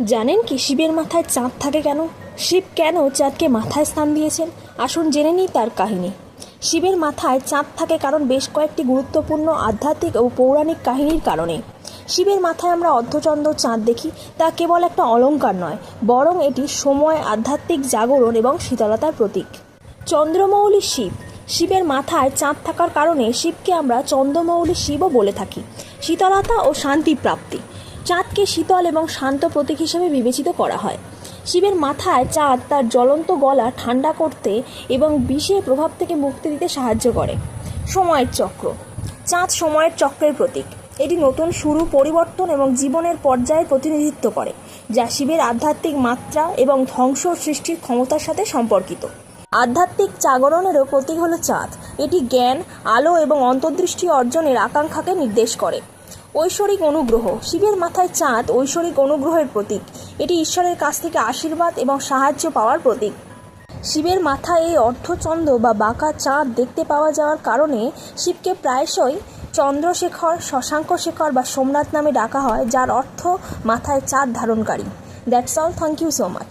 জানেন কি শিবের মাথায় চাঁদ থাকে কেন? শিব কেন চাঁদকে মাথায় স্থান দিয়েছেন? আসুন জেনে নিই তার কাহিনী। শিবের মাথায় চাঁদ থাকে কারণ বেশ কয়েকটি গুরুত্বপূর্ণ আধ্যাত্মিক ও পৌরাণিক কাহিনীর কারণে। শিবের মাথায় আমরা অর্ধচন্দ্র চাঁদ দেখি, তা কেবল একটা অলঙ্কার নয়, বরং এটি সময়, আধ্যাত্মিক জাগরণ এবং শীতলতার প্রতীক। চন্দ্রমৌলি শিব। শিবের মাথায় চাঁদ থাকার কারণে শিবকে আমরা চন্দ্রমৌলি শিবও বলে থাকি। শীতলতা ও শান্তি প্রাপ্তি চাঁদকে শীতল এবং শান্ত প্রতীক হিসেবে বিবেচিত করা হয়। শিবের মাথায় চাঁদ তার জ্বলন্ত গলা ঠান্ডা করতে এবং বিষের প্রভাব থেকে মুক্তি দিতে সাহায্য করে। সময়ের চক্র। চাঁদ সময়ের চক্রের প্রতীক। এটি নতুন শুরু, পরিবর্তন এবং জীবনের পর্যায়ের প্রতিনিধিত্ব করে, যা শিবের আধ্যাত্মিক মাত্রা এবং ধ্বংস সৃষ্টির ক্ষমতার সাথে সম্পর্কিত। আধ্যাত্মিক জাগরণেরও প্রতীক হলো চাঁদ। এটি জ্ঞান, আলো এবং অন্তর্দৃষ্টি অর্জনের আকাঙ্ক্ষাকে নির্দেশ করে। ঐশ্বরিক অনুগ্রহ। শিবের মাথায় চাঁদ ঐশ্বরিক অনুগ্রহের প্রতীক। এটি ঈশ্বরের কাছ থেকে আশীর্বাদ এবং সাহায্য পাওয়ার প্রতীক। শিবের মাথায় এই অর্ধচন্দ্র বা বাঁকা চাঁদ দেখতে পাওয়া যাওয়ার কারণে শিবকে প্রায়শই চন্দ্রশেখর শশাঙ্ক শেখর বা সোমনাথ নামে ডাকা হয়, যার অর্থ মাথায় চাঁদ ধারণকারী। That's all thank you so much